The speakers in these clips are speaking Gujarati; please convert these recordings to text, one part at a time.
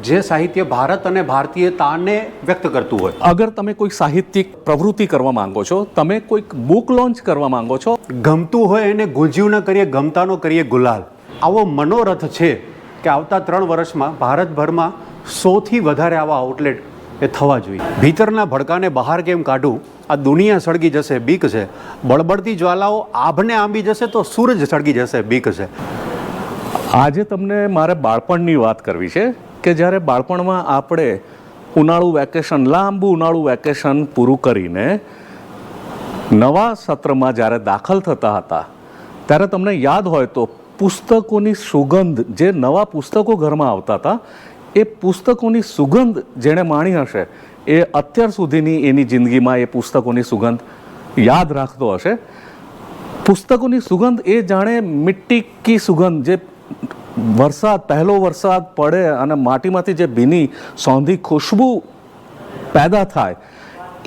જે સાહિત્ય ભારત અને ભારતીયતાને વ્યક્ત કરતું હોય. અગર તમે કોઈ સાહિત્યિક પ્રવૃત્તિ કરવા માંગો છો તમે કોઈક બુક લોન્ચ કરવા માંગો છો ગમતું હોય એને ગુંજ્યું ન કરીએ ગમતાનો કરીએ ગુલાલ. આવો મનોરથ છે કે આવતા ત્રણ વર્ષમાં ભારતભરમાં સોથી વધારે આવા આઉટલેટ એ થવા જોઈએ. ભીતરના ભડકાને બહાર કેમ કાઢું? આ દુનિયા સળગી જશે બીક છે. બળબડતી જ્વાલાઓ આભને આંબી જશે તો સૂરજ સળગી જશે બીક છે. આજે તમને મારે બાળપણની વાત કરવી છે. કે જ્યારે બાળપણમાં આપણે ઉનાળુ વેકેશન, લાંબુ ઉનાળુ વેકેશન પૂરું કરીને નવા સત્રમાં જ્યારે દાખલ થતા હતા, ત્યારે તમને યાદ હોય તો પુસ્તકોની સુગંધ, જે નવા પુસ્તકો ઘરમાં આવતા હતા, એ પુસ્તકોની સુગંધ જેણે માણી હશે, એ અત્યાર સુધીની એની જિંદગીમાં એ પુસ્તકોની સુગંધ યાદ રાખતો હશે. પુસ્તકોની સુગંધ એ જાણે મિટ્ટી કી સુગંધ, જે વરસાદ, પહેલો વરસાદ પડે અને માટીમાંથી જે ભીની સોંધી ખુશ્બુ પેદા થાય,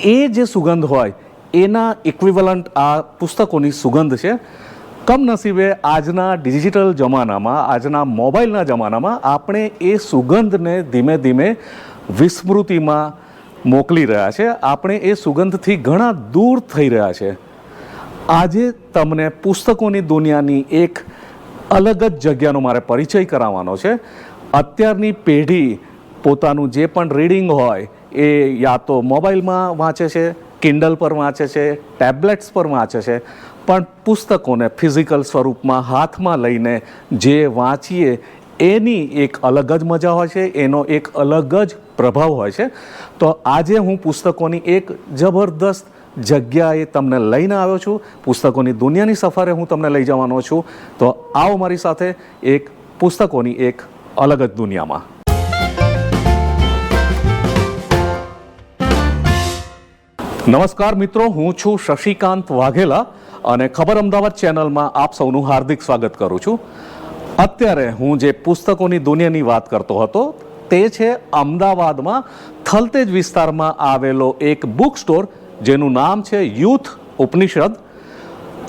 એ જે સુગંધ હોય, એના ઇક્વિવલન્ટ આ પુસ્તકોની સુગંધ છે. કમનસીબે આજના ડિજિટલ જમાનામાં, આજના મોબાઈલના જમાનામાં આપણે એ સુગંધને ધીમે ધીમે વિસ્મૃતિમાં મોકલી રહ્યા છે. આપણે એ સુગંધથી ઘણા દૂર થઈ રહ્યા છે. આજે તમને પુસ્તકોની દુનિયાની એક અલગ જ જગ્યાનો મારે પરિચય કરાવવાનો છે. અત્યારની પેઢી પોતાનું જે પણ રીડિંગ હોય એ યા તો મોબાઈલમાં વાંચે છે કિન્ડલ પર વાંચે છે, ટેબ્લેટ્સ પર વાંચે છે, પણ પુસ્તકોને ફિઝિકલ સ્વરૂપમાં હાથમાં લઈને જે વાંચીએ એની એક અલગ જ મજા હોય છે, એનો એક અલગ જ પ્રભાવ હોય છે. તો આજે હું પુસ્તકોની એક જબરદસ્ત જગ્યાએ તમને લઈને આવ્યો છું. પુસ્તકોની દુનિયાની સફરે હું તમને લઈ જવાનો છું. તો આવો મારી સાથે એક પુસ્તકોની એક અલગ જ દુનિયામાં. નમસ્કાર મિત્રો, હું છું શશિકાંત વાઘેલા અને ખબર અમદાવાદ ચેનલમાં આપ સૌનું હાર્દિક સ્વાગત કરું છું. અત્યારે હું જે પુસ્તકોની દુનિયાની વાત કરતો હતો, તે છે અમદાવાદમાં થલતેજ વિસ્તારમાં આવેલો એક બુક સ્ટોર જેનું નામ છે યુથ ઉપનિષદ.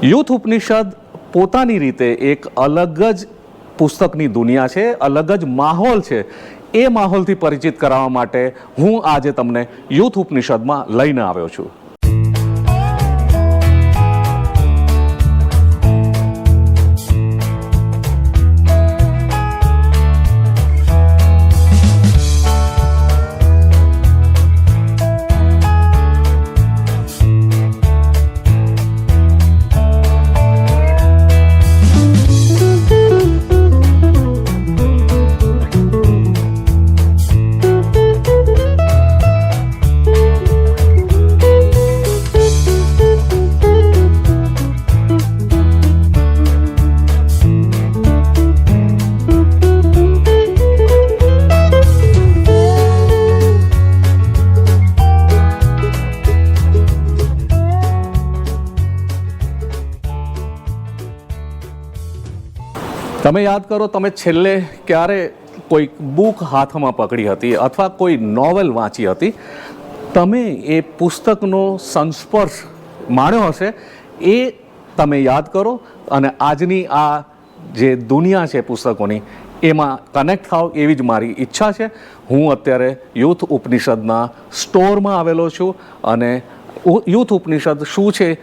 યુથ ઉપનિષદ પોતાની રીતે એક અલગ જ પુસ્તકની દુનિયા છે, અલગ જ માહોલ છે. એ માહોલથી પરિચિત કરાવવા માટે હું આજે તમને યુથ ઉપનિષદમાં લઈને આવ્યો છું. તમે યાદ કરો, તમે છેલ્લે ક્યારે કોઈ બુક હાથમાં પકડી હતી અથવા કોઈ નોવેલ વાંચી હતી? તમે એ પુસ્તકનો સંસ્પર્શ માણ્યો હશે, એ તમે યાદ કરો અને આજની આ જે દુનિયા છે પુસ્તકોની, એમાં કનેક્ટ થાવ એવી જ મારી ઈચ્છા છે. હું અત્યારે યુથ ઉપનિષદના સ્ટોરમાં આવેલો છું અને યુથ ઉપનિષદ શું છે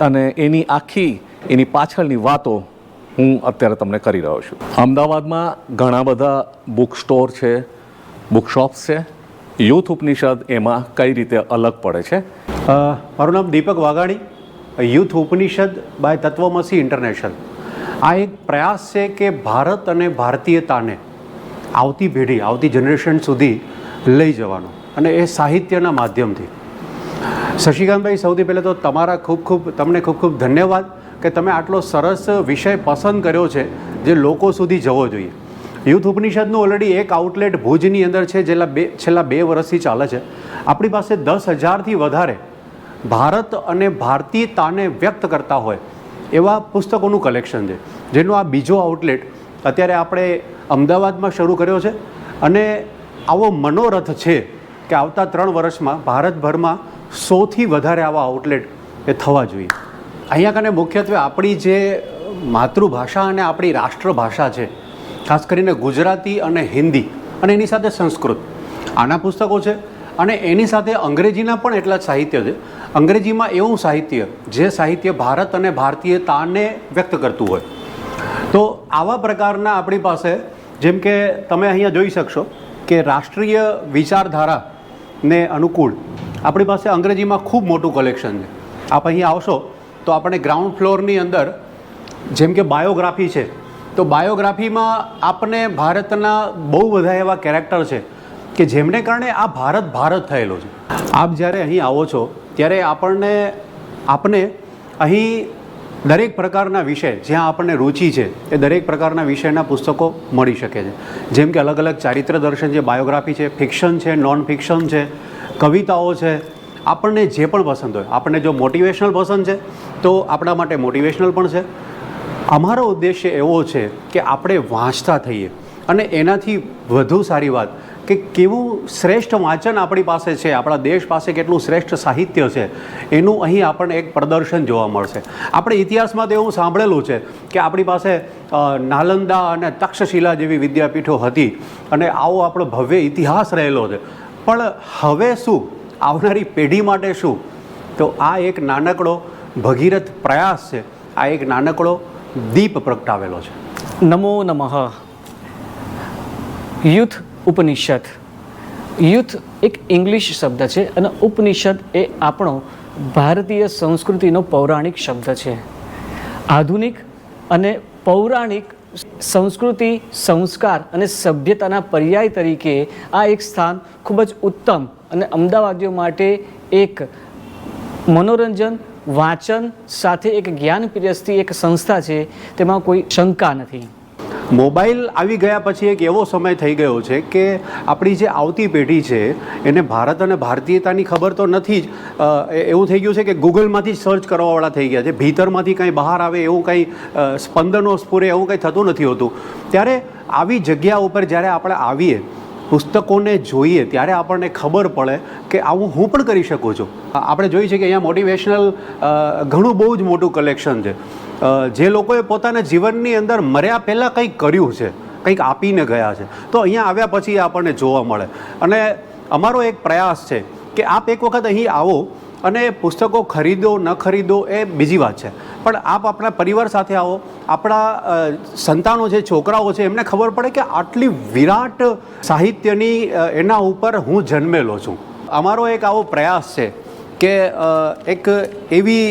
અને એની આખી, એની પાછળની વાતો હું અત્યારે તમને કરી રહ્યો છું. અમદાવાદમાં ઘણા બધા બુક સ્ટોર છે બુક શોપ્સ છે. યુથ ઉપનિષદ એમાં કઈ રીતે અલગ પડે છે? મારું નામ Deepak Vaghani. Youth Upanishad by Tatvamasi international આ એક પ્રયાસ છે કે ભારત અને ભારતીયતાને આવતી પેઢી, આવતી જનરેશન સુધી લઈ જવાનો અને એ સાહિત્યના માધ્યમથી. શશિકાંતભાઈ, સૌથી પહેલાં તો તમારા ખૂબ ખૂબ, તમને ખૂબ ખૂબ ધન્યવાદ. કે તમે આટલો સરસ વિષય પસંદ કર્યો છે જે લોકો સુધી જવો જોઈએ. યુથ ઉપનિષદનું ઓલરેડી એક આઉટલેટ ભુજની અંદર છે, જેલા બે, છેલ્લા બે વર્ષથી ચાલે છે. આપણી પાસે દસ હજારથી વધારે ભારત અને ભારતીયતાને વ્યક્ત કરતા હોય એવા પુસ્તકોનું કલેક્શન છે. જેનો આ બીજો આઉટલેટ અત્યારે આપણે અમદાવાદમાં શરૂ કર્યો છે. અને આવો મનોરથ છે કે આવતા ત્રણ વર્ષમાં ભારતભરમાં સૌથી વધારે આવા આઉટલેટ એ થવા જોઈએ. અહીંયા કને મુખ્યત્વે આપણી જે માતૃભાષા અને આપણી રાષ્ટ્રભાષા છે, ખાસ કરીને ગુજરાતી અને હિન્દી, અને એની સાથે સંસ્કૃત, આના પુસ્તકો છે, અને એની સાથે અંગ્રેજીના પણ એટલા જ સાહિત્ય છે. અંગ્રેજીમાં એવું સાહિત્ય જે સાહિત્ય ભારત અને ભારતીયતાને વ્યક્ત કરતું હોય. તો આવા પ્રકારના આપણી પાસે, જેમ કે તમે અહીંયા જોઈ શકશો કે રાષ્ટ્રીય વિચારધારાને અનુકૂળ આપણી પાસે અંગ્રેજીમાં ખૂબ મોટું કલેક્શન છે. આપ અહીં આવશો તો આપણે ગ્રાઉન્ડ ફ્લોરની અંદર જેમ કે બાયોગ્રાફી છે, તો બાયોગ્રાફીમાં આપને ભારતના બહુ બધા એવા કેરેક્ટર છે કે જેમને કારણે આ ભારત ભારત થયેલો છે. આપ જ્યારે અહીં આવો છો, ત્યારે આપણને, આપને અહીં દરેક પ્રકારના વિષય, જ્યાં આપણને રુચિ છે, એ દરેક પ્રકારના વિષયના પુસ્તકો મળી શકે છે. જેમ કે અલગ અલગ ચારિત્ર દર્શન જે બાયોગ્રાફી છે ફિક્શન છે નોન ફિક્શન છે, કવિતાઓ છે આપણને જે પણ પસંદ હોય, આપણને જો મોટિવેશનલ પસંદ છે, તો આપણા માટે મોટિવેશનલ પણ છે. અમારો ઉદ્દેશ્ય એવો છે કે આપણે વાંચતા થઈએ. અને એનાથી વધુ સારી વાત કે કેવું શ્રેષ્ઠ વાંચન આપણી પાસે છે, આપણા દેશ પાસે કેટલું શ્રેષ્ઠ સાહિત્ય છે, એનું અહીં આપણને એક પ્રદર્શન જોવા મળશે. આપણે ઇતિહાસમાં તો એવું સાંભળેલું છે કે આપણી પાસે નાલંદા અને તક્ષશિલા જેવી વિદ્યાપીઠો હતી અને આવો આપણો ભવ્ય ઇતિહાસ રહેલો છે. પણ હવે શું? આવનારી પેઢી માટે શું? તો આ એક નાનકડો ભગીરથ પ્રયાસ છે. આ એક નાનકડો દીપ પ્રગટાવેલો છે. નમો નમઃ. યુથ ઉપનિષદ. યુથ એક ઇંગ્લિશ શબ્દ છે અને ઉપનિષદ એ આપણો ભારતીય સંસ્કૃતિનો પૌરાણિક શબ્દ છે. આધુનિક અને પૌરાણિક સંસ્કૃતિ, સંસ્કાર અને સભ્યતાના પર્યાય તરીકે આ એક સ્થાન ખૂબ જ ઉત્તમ અને અમદાવાદીઓ માટે એક મનોરંજન, વાંચન સાથે એક જ્ઞાન પીરસતી એક સંસ્થા છે, તેમાં કોઈ શંકા નથી. મોબાઈલ આવી ગયા પછી એક એવો સમય થઈ ગયો છે કે આપણી જે આવતી પેઢી છે, એને ભારત અને ભારતીયતાની ખબર તો નથી જ. એવું થઈ ગયું છે કે ગૂગલમાંથી સર્ચ કરવાવાળા થઈ ગયા છે, ભીતરમાંથી કંઈ બહાર આવે એવું કંઈ સ્પંદનો સ્ફુરે એવું કંઈ થતું નથી હોતું. ત્યારે આવી જગ્યા ઉપર જ્યારે આપણે આવીએ, પુસ્તકોને જોઈએ ત્યારે આપણને ખબર પડે કે આવું હું પણ કરી શકું છું. આપણે જોઈએ છે કે અહીંયા મોટિવેશનલ ઘણું બહુ જ મોટું કલેક્શન છે. જે લોકોએ પોતાના જીવનની અંદર મર્યા પહેલાં કંઈક કર્યું છે, કંઈક આપીને ગયા છે, તો અહીંયા આવ્યા પછી આપણને જોવા મળે. અને અમારો એક પ્રયાસ છે કે આપ એક વખત અહીં આવો અને પુસ્તકો ખરીદો, ન ખરીદો એ બીજી વાત છે. પણ આપ આપણા પરિવાર સાથે આવો, આપણા સંતાનો છે, છોકરાઓ છે, એમને ખબર પડે કે આટલી વિરાટ સાહિત્યની એના ઉપર હું જન્મેલો છું. અમારો એક આવો પ્રયાસ છે કે એક એવી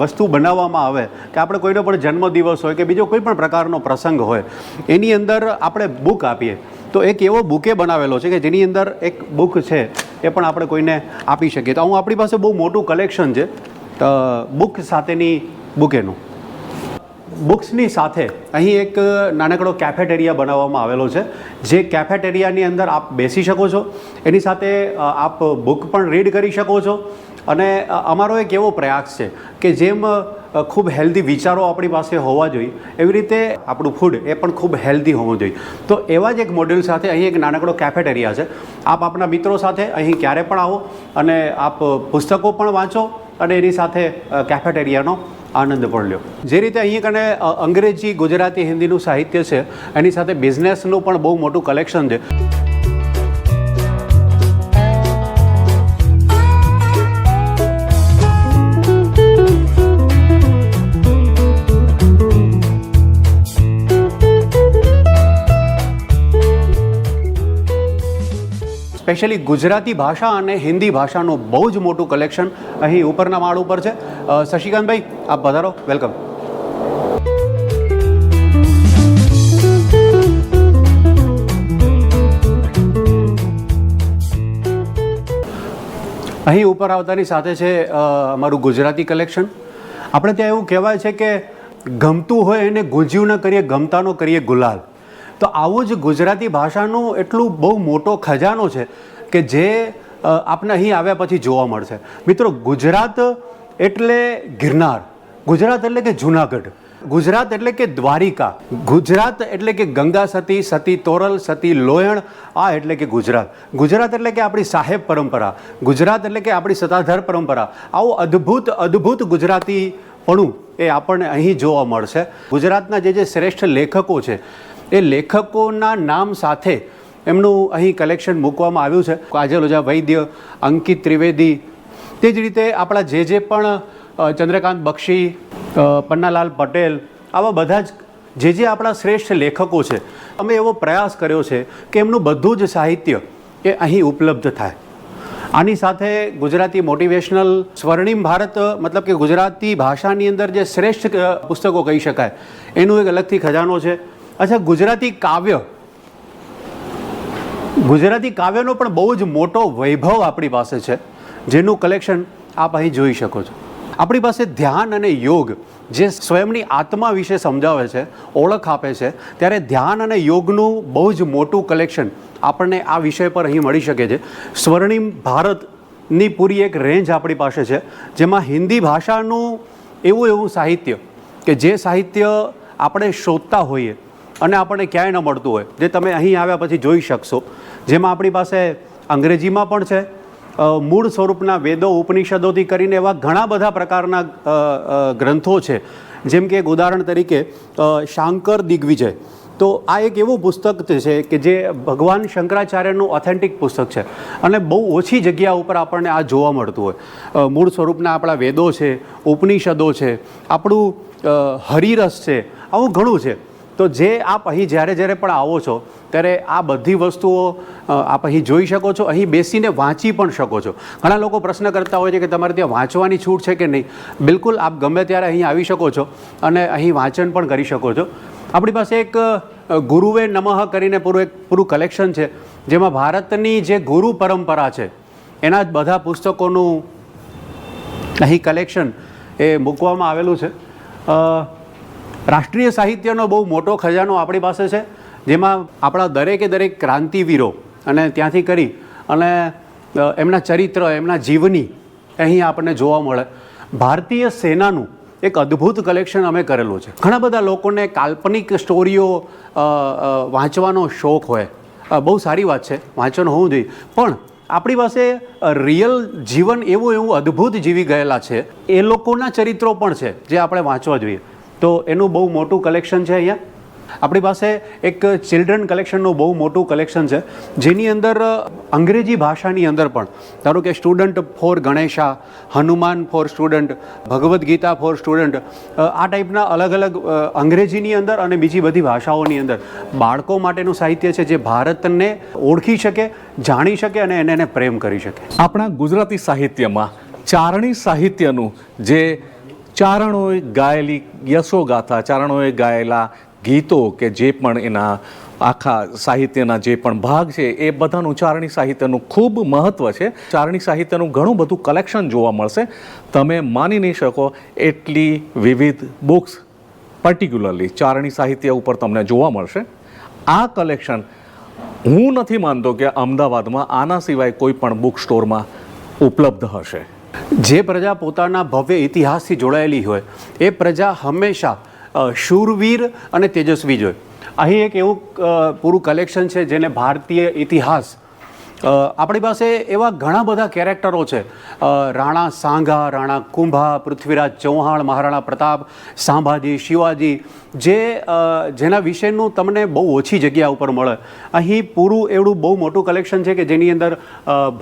વસ્તુ બનાવવામાં આવે કે આપણે કોઈનો પણ જન્મદિવસ હોય કે બીજો કોઈ પણ પ્રકારનો પ્રસંગ હોય, એની અંદર આપણે બુક આપીએ. તો એક એવો બુકે બનાવેલો છે કે જેની અંદર એક બુક છે એ પણ આપણે કોઈને આપી શકીએ. તો હું આપણી પાસે બહુ મોટું કલેક્શન છે બુક સાથેની બુકેનું. બુક્સની સાથે અહીં એક નાનકડો કેફેટેરિયા બનાવવામાં આવેલો છે. જે કેફેટેરિયાની અંદર આપ બેસી શકો છો. એની સાથે આપ બુક પણ રીડ કરી શકો છો. અને અમારો એક એવો પ્રયાસ છે કે જેમ ખૂબ હેલ્ધી વિચારો આપણી પાસે હોવા જોઈએ, એવી રીતે આપણું ફૂડ એ પણ ખૂબ હેલ્ધી હોવું જોઈએ. તો એવા જ એક મોડેલ સાથે અહીં એક નાનકડો કેફેટેરિયા છે. આપ આપણા મિત્રો સાથે અહીં ક્યારે પણ આવો અને આપ પુસ્તકો પણ વાંચો અને એની સાથે કેફેટેરિયાનો આનંદ પણ લ્યો જે રીતે અહીં કને અંગ્રેજી, ગુજરાતી, હિન્દીનું સાહિત્ય છે, એની સાથે બિઝનેસનું પણ બહુ મોટું કલેક્શન છે. સ્પેશિયલી ગુજરાતી ભાષા અને હિન્દી ભાષાનું બહુ જ મોટું કલેક્શન અહીં ઉપરના માળ ઉપર છે. શશિકાંતભાઈ, આપ પધારો. વેલકમ. અહીં ઉપર આવતાની સાથે છે અમારું ગુજરાતી કલેક્શન. આપણે ત્યાં એવું કહેવાય છે કે ગમતું હોય એને ગુંજ્યું ન કરીએ ગમતાનો કરીએ ગુલાલ. તો આવું જ ગુજરાતી ભાષાનું એટલું બહુ મોટો ખજાનો છે કે જે આપણે અહીં આવ્યા પછી જોવા મળશે. મિત્રો, ગુજરાત એટલે ગિરનાર. ગુજરાત એટલે કે જુનાગઢ. ગુજરાત એટલે કે દ્વારિકા. ગુજરાત એટલે કે ગંગા સતી સતી તોરલ, સતી લોયણ, આ એટલે કે ગુજરાત. ગુજરાત એટલે કે આપણી સાહેબ પરંપરા. ગુજરાત એટલે કે આપણી સત્તાધાર પરંપરા. આવું અદ્ભુત અદ્ભુત ગુજરાતીપણું એ આપણને અહીં જોવા મળશે. ગુજરાતના જે જે શ્રેષ્ઠ લેખકો છે એ લેખકોના નામ સાથે એમનું અહીં કલેક્શન મૂકવામાં આવ્યું છે. કાજલ ઓઝા વૈદ્ય, અંકિત ત્રિવેદી, તે જ રીતે આપણા જે જે પણ ચંદ્રકાંત બક્ષી પન્નાલાલ પટેલ, આવા બધા જ જે જે આપણા શ્રેષ્ઠ લેખકો છે, અમે એવો પ્રયાસ કર્યો છે કે એમનું બધું જ સાહિત્ય એ અહીં ઉપલબ્ધ થાય. આની સાથે ગુજરાતી મોટિવેશનલ સ્વર્ણિમ ભારત, મતલબ કે ગુજરાતી ભાષાની અંદર જે શ્રેષ્ઠ પુસ્તકો કહી શકાય, એનું એક અલગથી ખજાનો છે. અચ્છા, ગુજરાતી કાવ્ય. ગુજરાતી કાવ્યનો પણ બહુ જ મોટો વૈભવ આપણી પાસે છે. જેનું કલેક્શન આપ અહીં જોઈ શકો છો. આપણી પાસે ધ્યાન અને યોગ જે સ્વયંની આત્મા વિશે સમજાવે છે, ઓળખ આપે છે, ત્યારે ધ્યાન અને યોગનું બહુ જ મોટું કલેક્શન આપણને આ વિષય પર અહીં મળી શકે છે. સ્વર્ણિમ ભારતની પૂરી એક રેન્જ આપણી પાસે છે, જેમાં હિન્દી ભાષાનું એવું એવું સાહિત્ય કે જે સાહિત્ય આપણે શોધતા હોઈએ અને આપણને ક્યાંય ન મળતું હોય, જે તમે અહીં આવ્યા પછી જોઈ શકશો. જેમાં આપણી પાસે અંગ્રેજીમાં પણ છે મૂળ સ્વરૂપના વેદો, ઉપનિષદોથી કરીને એવા ઘણા બધા પ્રકારના ગ્રંથો છે. જેમ કે એક ઉદાહરણ તરીકે શાંકર દિગ્વિજય. તો આ એક એવું પુસ્તક છે કે જે ભગવાન શંકરાચાર્યનું ઓથેન્ટિક પુસ્તક છે. અને બહુ ઓછી જગ્યા ઉપર આપણને આ જોવા મળતું હોય. મૂળ સ્વરૂપના આપણા વેદો છે, ઉપનિષદો છે, આપણું હરિરસ છે, આવું ઘણું છે. તો જે આપ અહીં જ્યારે જ્યારે પણ આવો છો, ત્યારે આ બધી વસ્તુઓ આપ અહીં જોઈ શકો છો, અહીં બેસીને વાંચી પણ શકો છો. ઘણા લોકો પ્રશ્ન કરતા હોય છે કે તમારે ત્યાં વાંચવાની છૂટ છે કે નહીં? બિલકુલ આપ ગમે ત્યારે અહીં આવી શકો છો અને અહીં વાંચન પણ કરી શકો છો. આપણી પાસે એક ગુરુવે નમઃ કરીને પૂરું એક, પૂરું કલેક્શન છે, જેમાં ભારતની જે ગુરુ પરંપરા છે, એના જ બધા પુસ્તકોનું અહીં કલેક્શન એ મૂકવામાં આવેલું છે. રાષ્ટ્રીય સાહિત્યનો બહુ મોટો ખજાનો આપણી પાસે છે, જેમાં આપણા દરેકે દરેક ક્રાંતિવીરો અને ત્યાંથી કરી અને એમના ચરિત્ર, એમના જીવની અહીં આપણને જોવા મળે. ભારતીય સેનાનું એક અદ્ભુત કલેક્શન અમે કરેલું છે. ઘણા બધા લોકોને કાલ્પનિક સ્ટોરીઓ વાંચવાનો શોખ હોય. બહુ સારી વાત છે, વાંચન હોવું જોઈએ. પણ આપણી પાસે રિયલ જીવન એવું એવું અદ્ભુત જીવી ગયેલા છે. એ લોકોના ચરિત્રો પણ છે, જે આપણે વાંચવા જોઈએ. તો એનું બહુ મોટું કલેક્શન છે અહીંયા. આપણી પાસે એક ચિલ્ડ્રન કલેક્શનનું બહુ મોટું કલેક્શન છે. જેની અંદર અંગ્રેજી ભાષાની અંદર પણ, ધારો કે student for Ganesha, Hanuman for student Bhagavad Gita for student આ ટાઈપના અલગ અલગ અંગ્રેજીની અંદર અને બીજી બધી ભાષાઓની અંદર. બાળકો માટેનું સાહિત્ય છે જે ભારતને ઓળખી શકે, જાણી શકે અને એને એને પ્રેમ કરી શકે. આપણા ગુજરાતી સાહિત્યમાં ચારણી સાહિત્યનું જે ચારણોએ ગાયેલી યશોગાથા ચારણોએ ગાયેલા ગીતો કે જે પણ એના આખા સાહિત્યના જે પણ ભાગ છે, એ બધાનું ચારણી સાહિત્યનું ખૂબ મહત્ત્વ છે. ચારણી સાહિત્યનું ઘણું બધું કલેક્શન જોવા મળશે. તમે માની નહીં શકો એટલી વિવિધ બુક્સ પર્ટિક્યુલરલી ચારણી સાહિત્ય ઉપર તમને જોવા મળશે. આ કલેક્શન હું નથી માનતો કે અમદાવાદમાં આના સિવાય કોઈ પણ બુક સ્ટોરમાં ઉપલબ્ધ હશે. જે પ્રજા પોતાના ભવ્ય ઇતિહાસથી જોડાયેલી હોય, એ પ્રજા હંમેશા શૂરવીર અને તેજસ્વી જ હોય. અહીં એક એવું પૂરું કલેક્શન છે જેને ભારતીય ઇતિહાસ આપણી પાસે એવા ઘણા બધા કેરેક્ટરો છે. રાણા સાંઘા, રાણા કુંભા, પૃથ્વીરાજ ચૌહાણ, મહારાણા પ્રતાપ, સાંભાજી, શિવાજી, જે જેના વિશેનું તમને બહુ ઓછી જગ્યા ઉપર મળે. અહીં પૂરું એવડું બહુ મોટું કલેક્શન છે કે જેની અંદર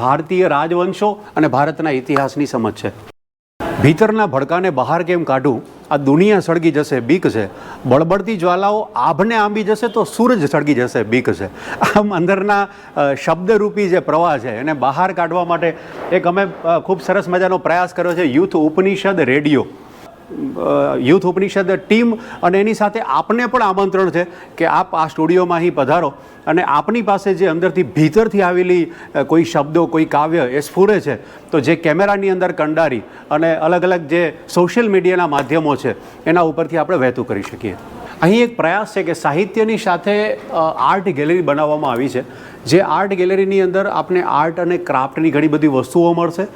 ભારતીય રાજવંશો અને ભારતના ઇતિહાસની સમજ છે. ભીતરના ભડકાને બહાર કેમ કાઢું? આ દુનિયા સળગી જશે, બીક છે. બળબડતી જ્વાલાઓ આભને આંબી જશે તો સૂરજ સળગી જશે, બીક છે. આમ અંદરના શબ્દરૂપી જે પ્રવાહ છે, એને બહાર કાઢવા માટે એક અમે ખૂબ સરસ મજાનો પ્રયાસ કર્યો છે, youth Upanishad radio. Youth Upanishad team અને એની સાથે આપને પણ આમંત્રણ છે કે આપ આ સ્ટુડિયોમાં અહીં પધારો. અને આપની પાસે જે અંદરથી ભીતરથી આવેલી કોઈ શબ્દો, કોઈ કાવ્ય એ સ્ફુરે છે. તો જે કેમેરાની અંદર કંડારી અને અલગ અલગ જે સોશિયલ મીડિયાના માધ્યમો છે, એના ઉપરથી આપણે વહેતું કરી શકીએ. અહીં એક પ્રયાસ છે કે સાહિત્યની સાથે આર્ટ ગેલેરી બનાવવામાં આવી છે. જે આર્ટ ગેલેરીની અંદર આપને આર્ટ અને ક્રાફ્ટની ઘણી બધી વસ્તુઓ મળશે.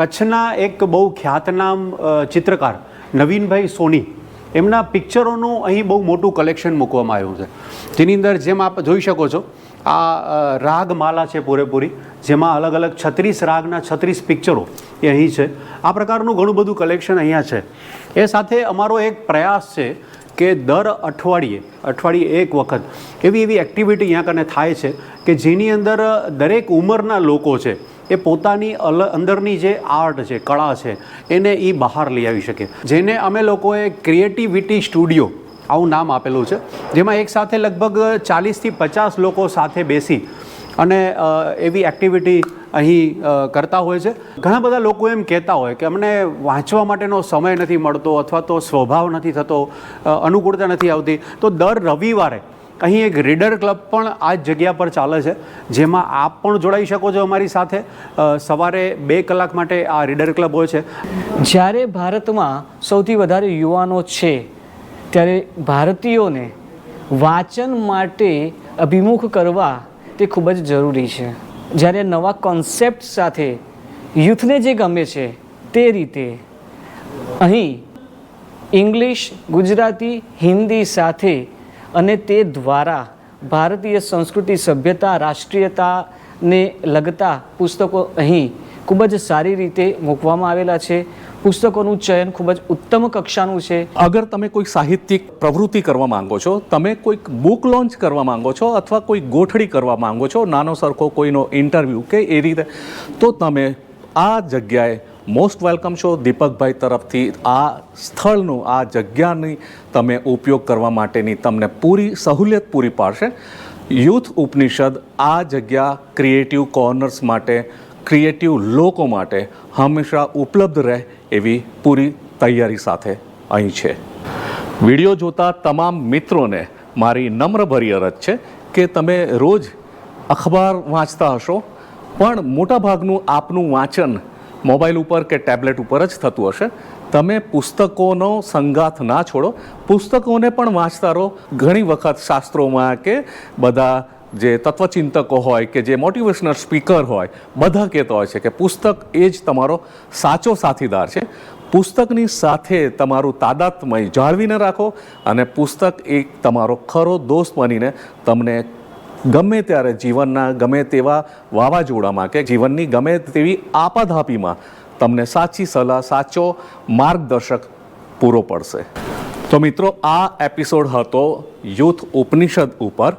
કચ્છના એક બહુ ખ્યાતનામ ચિત્રકાર નવીનભાઈ સોની, એમના પિક્ચરોનું અહીં બહુ મોટું કલેક્શન મૂકવામાં આવ્યું છે. જેની અંદર જેમ આપ જોઈ શકો છો, આ રાગમાલા છે પૂરેપૂરી, જેમાં અલગ અલગ છત્રીસ રાગના છત્રીસ પિક્ચરો એ અહીં છે. આ પ્રકારનું ઘણું બધું કલેક્શન અહીંયા છે. એ સાથે અમારો એક પ્રયાસ છે કે દર અઠવાડિયે અઠવાડિયે એક વખત એવી એવી એક્ટિવિટી અહીંયા કને થાય છે કે જેની અંદર દરેક ઉંમરના લોકો છે એ પોતાની અલ, અંદરની જે આર્ટ છે, કળા છે, એને એ બહાર લઈ આવી શકે. જેને અમે લોકોએ ક્રિએટિવિટી સ્ટુડિયો આવું નામ આપેલું છે, જેમાં એક સાથે લગભગ ચાલીસથી પચાસ લોકો સાથે બેસી અને એવી એક્ટિવિટી અહીં કરતા હોય છે. ઘણા બધા લોકો એમ કહેતા હોય કે અમને વાંચવા માટેનો સમય નથી મળતો અથવા તો સ્વભાવ નથી થતો અનુકૂળતા નથી આવતી. તો દર રવિવારે અહીં એક રીડર ક્લબ પણ આ જ જગ્યા પર ચાલે છે, જેમાં આપ પણ જોડાઈ શકો છો અમારી સાથે. સવારે બે કલાક માટે આ રીડર ક્લબ હોય છે. જ્યારે ભારતમાં સૌથી વધારે યુવાનો છે, ત્યારે ભારતીયોને વાંચન માટે અભિમુખ કરવા તે ખૂબ જ જરૂરી છે. જ્યારે નવા કોન્સેપ્ટ સાથે યુથને જે ગમે છે, તે રીતે. અહીં ઇંગ્લિશ ગુજરાતી, હિન્દી સાથે અને તે દ્વારા ભારતીય સંસ્કૃતિ, સભ્યતા, રાષ્ટ્રીયતાને લગતા પુસ્તકો અહીં ખૂબ જ સારી રીતે મૂકવામાં આવેલા છે. પુસ્તકોનું ચયન ખૂબ જ ઉત્તમ કક્ષાનું છે. અગર તમે કોઈ સાહિત્યિક પ્રવૃત્તિ કરવા માંગો છો, તમે કોઈક બુક લોન્ચ કરવા માંગો છો અથવા કોઈ ગોઠડી કરવા માંગો છો, નાનો સરખો કોઈનો ઇન્ટરવ્યૂ કે એ રીતે, તો તમે આ જગ્યાએ મોસ્ટ વેલકમ છો દીપકભાઈ તરફથી. આ સ્થળનું, આ જગ્યાની તમે ઉપયોગ કરવા માટેની તમને પૂરી સહુલિયત પૂરી પાડશે. યુથ ઉપનિષદ, આ જગ્યા ક્રિએટિવ કોર્નર્સ માટે ક્રિએટિવ લોકો માટે હંમેશા ઉપલબ્ધ રહે એવી પૂરી તૈયારી સાથે અહીં છે. વીડિયો જોતા તમામ મિત્રોને મારી નમ્રભરી અરજ છે કે તમે રોજ અખબાર વાંચતા હશો, પણ મોટાભાગનું આપનું વાંચન મોબાઈલ ઉપર કે ટેબ્લેટ ઉપર જ થતું હશે. તમે પુસ્તકોનો સંગાથ ના છોડો. પુસ્તકોને પણ વાંચતા રહો. ઘણી વખત શાસ્ત્રોમાં કે બધા જે તત્વચિંતકો હોય કે જે મોટિવેશનલ સ્પીકર હોય, બધા કહેતા હોય છે કે પુસ્તક એ જ તમારો સાચો સાથીદાર છે. પુસ્તકની સાથે તમારું તાદાત્મય જાળવીને રાખો અને પુસ્તક એક તમારો ખરો દોસ્ત બનીને તમને ગમે ત્યારે જીવનના ગમે તેવા વાવાઝોડામાં કે જીવનની ગમે તેવી આપાધાપીમાં તમને સાચી સલાહ, સાચો માર્ગદર્શક પૂરો પડશે. તો મિત્રો, આ એપિસોડ હતો યુથ ઉપનિષદ ઉપર.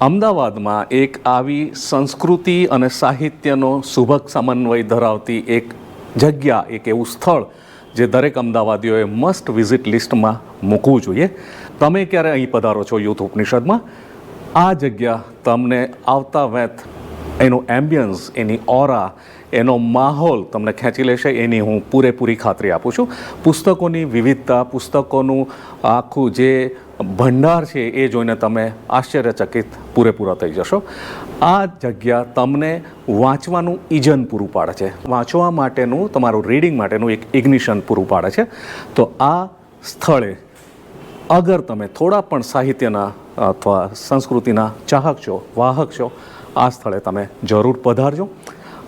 અમદાવાદમાં એક આવી સંસ્કૃતિ અને સાહિત્યનો સુભગ સમન્વય ધરાવતી એક જગ્યા, એક એવું સ્થળ જે દરેક અમદાવાદીઓએ મસ્ટ વિઝિટ લિસ્ટમાં મૂકવું જોઈએ. તમે ક્યારે અહીં પધારો છો યુથ ઉપનિષદમાં? આ જગ્યા તમને આવતા વેત. એનું એમ્બિયન્સ એની ઓરા એનો માહોલ તમને ખેંચી લેશે. એની હું પૂરેપૂરી ખાતરી આપું છું. પુસ્તકોની વિવિધતા, પુસ્તકોનું આખું જે ભંડાર છે એ જોઈને તમે આશ્ચર્યચકિત પૂરેપૂરા થઈ જશો. આ જગ્યા તમને વાંચવાનું ઇજન પૂરું પાડે છે. વાંચવા માટેનું, તમારું રીડિંગ માટેનું એક ઇગ્નિશન પૂરું પાડે છે. તો આ સ્થળે અગર તમે થોડા પણ સાહિત્યના અથવા સંસ્કૃતિના ચાહક છો, વાહક છો, આ સ્થળે તમે જરૂર પધારજો.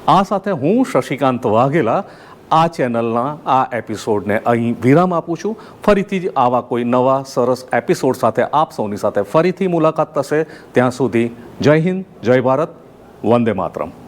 આ સાથે હું શશિકાંત વાઘેલા આ ચેનલના આ એપિસોડને અહીં વિરામ આપું છું. ફરીથી જ આવા કોઈ નવા સરસ એપિસોડ સાથે આપ સૌની સાથે ફરીથી મુલાકાત થશે. ત્યાં સુધી જય હિન્દ, જય ભારત, વંદે માતરમ.